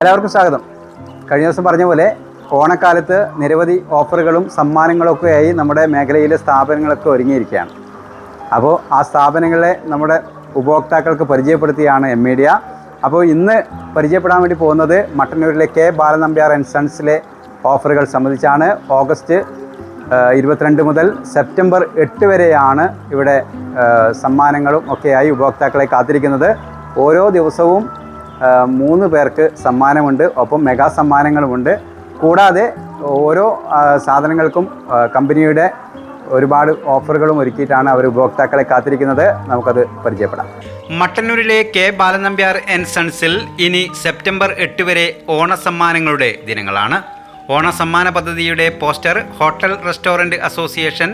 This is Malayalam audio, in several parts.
എല്ലാവർക്കും സ്വാഗതം. കഴിഞ്ഞ ദിവസം പറഞ്ഞ പോലെ ഓണക്കാലത്ത് നിരവധി ഓഫറുകളും സമ്മാനങ്ങളൊക്കെയായി നമ്മുടെ മേഖലയിലെ സ്ഥാപനങ്ങളൊക്കെ ഒരുങ്ങിയിരിക്കുകയാണ്. അപ്പോൾ ആ സ്ഥാപനങ്ങളെ നമ്മുടെ ഉപഭോക്താക്കൾക്ക് പരിചയപ്പെടുത്തിയാണ് എം മീഡിയ അപ്പോൾ ഇന്ന് പരിചയപ്പെടാൻ വേണ്ടി പോകുന്നത് മട്ടന്നൂരിലെ കെ ബാലനമ്പ്യാർ ആൻഡ് സൺസിലെ ഓഫറുകൾ സംബന്ധിച്ചാണ്. ഓഗസ്റ്റ് ഇരുപത്തിരണ്ട് മുതൽ സെപ്റ്റംബർ എട്ട് വരെയാണ് ഇവിടെ സമ്മാനങ്ങളും ഒക്കെയായി ഉപഭോക്താക്കളെ കാത്തിരിക്കുന്നത്. ഓരോ ദിവസവും മൂന്ന് പേർക്ക് സമ്മാനമുണ്ട്. ഒപ്പം മെഗാ സമ്മാനങ്ങളുമുണ്ട്. കൂടാതെ ഓരോ സാധനങ്ങൾക്കും കമ്പനിയുടെ ഒരുപാട് ഓഫറുകളും ഒരുക്കിയിട്ടാണ് അവർ ഉപഭോക്താക്കളെ കാത്തിരിക്കുന്നത്. നമുക്കത് പരിചയപ്പെടാം. മട്ടന്നൂരിലെ കെ ബാലനമ്പ്യാർ എൻ സൺസിൽ ഇനി സെപ്റ്റംബർ എട്ട് വരെ ഓണസമ്മാനങ്ങളുടെ ദിനങ്ങളാണ്. ഓണസമ്മാന പദ്ധതിയുടെ poster hotel restaurant association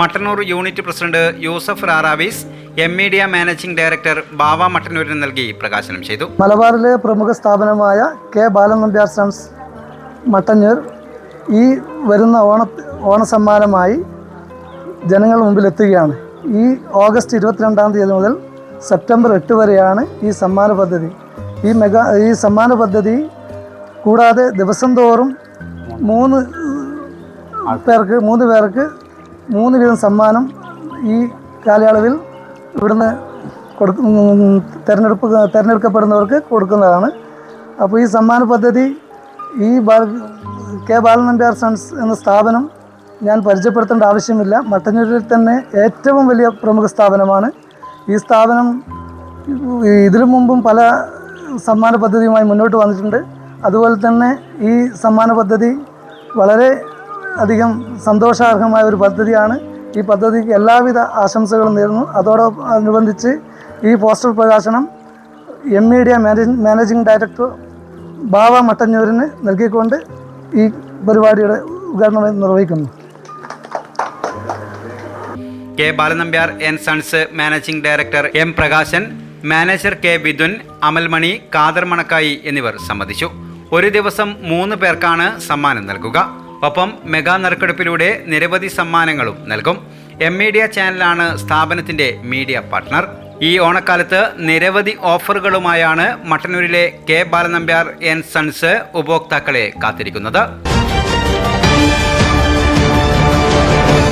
Mattannur unit president Yusuf Raravis M media managing director Bava മട്ടന്നൂരിന് നൽകി പ്രകാശനം ചെയ്തു. മലബാറിലെ പ്രമുഖ സ്ഥാപനമായ കെ ബാലൻ സൺസ് മട്ടന്നൂർ ഈ വരുന്ന ഓണ ഓണസമ്മാനമായി ജനങ്ങൾ മുമ്പിലെത്തുകയാണ്. ഈ ഓഗസ്റ്റ് ഇരുപത്തിരണ്ടാം തീയതി മുതൽ സെപ്റ്റംബർ എട്ട് വരെയാണ് ഈ സമ്മാന പദ്ധതി. ഈ മെഗാ ഈ സമ്മാന പദ്ധതി കൂടാതെ ദിവസം തോറും മൂന്ന് പേർക്ക് മൂന്ന് പേർക്ക് മൂന്ന് വീതം സമ്മാനം ഈ കാലയളവിൽ ഇവിടുന്ന് കൊടുക്കും തിരഞ്ഞെടുപ്പ് തിരഞ്ഞെടുക്കപ്പെടുന്നവർക്ക് കൊടുക്കുന്നതാണ്. അപ്പോൾ ഈ സമ്മാന പദ്ധതി ഈ ബാല കെ ബാലനമ്പ്യാർ സൺസ് എന്ന സ്ഥാപനം ഞാൻ പരിചയപ്പെടുത്തേണ്ട ആവശ്യമില്ല. മട്ടന്നൂരിൽ തന്നെ ഏറ്റവും വലിയ പ്രമുഖ സ്ഥാപനമാണ്. ഈ സ്ഥാപനം ഇതിനു മുമ്പും പല സമ്മാന പദ്ധതിയുമായി മുന്നോട്ട് വന്നിട്ടുണ്ട്. അതുപോലെ തന്നെ ഈ സമ്മാന പദ്ധതി വളരെ അധികം സന്തോഷാർഹമായ ഒരു പദ്ധതിയാണ്. ഈ പദ്ധതിക്ക് എല്ലാവിധ ആശംസകളും നേരുന്നു. അതോടനുബന്ധിച്ച് ഈ പോസ്റ്റർ പ്രകാശനം M media manage managing director Bava മട്ടന്നൂരിന് നൽകിക്കൊണ്ട് ഈ പരിപാടിയുടെ ഉദ്ഘാടനം നിർവഹിക്കുന്നു. K Balanambiar N sons managing director M Prakashan manager K Vidun Amalmani Kader Manakkayi എന്നിവർ സംബന്ധിച്ചു. ഒരു ദിവസം മൂന്ന് പേർക്കാണ് സമ്മാനം നൽകുക. ഒപ്പം മെഗാ നറുക്കെടുപ്പിലൂടെ നിരവധി സമ്മാനങ്ങളും നൽകും. എം മീഡിയ ചാനലാണ് സ്ഥാപനത്തിന്റെ മീഡിയ പാർട്ട്ണർ ഈ ഓണക്കാലത്ത് നിരവധി ഓഫറുകളുമായാണ് മട്ടന്നൂരിലെ കെ ബാലനമ്പ്യാർ എൻ സൺസ് ഉപഭോക്താക്കളെ കാത്തിരിക്കുന്നത്.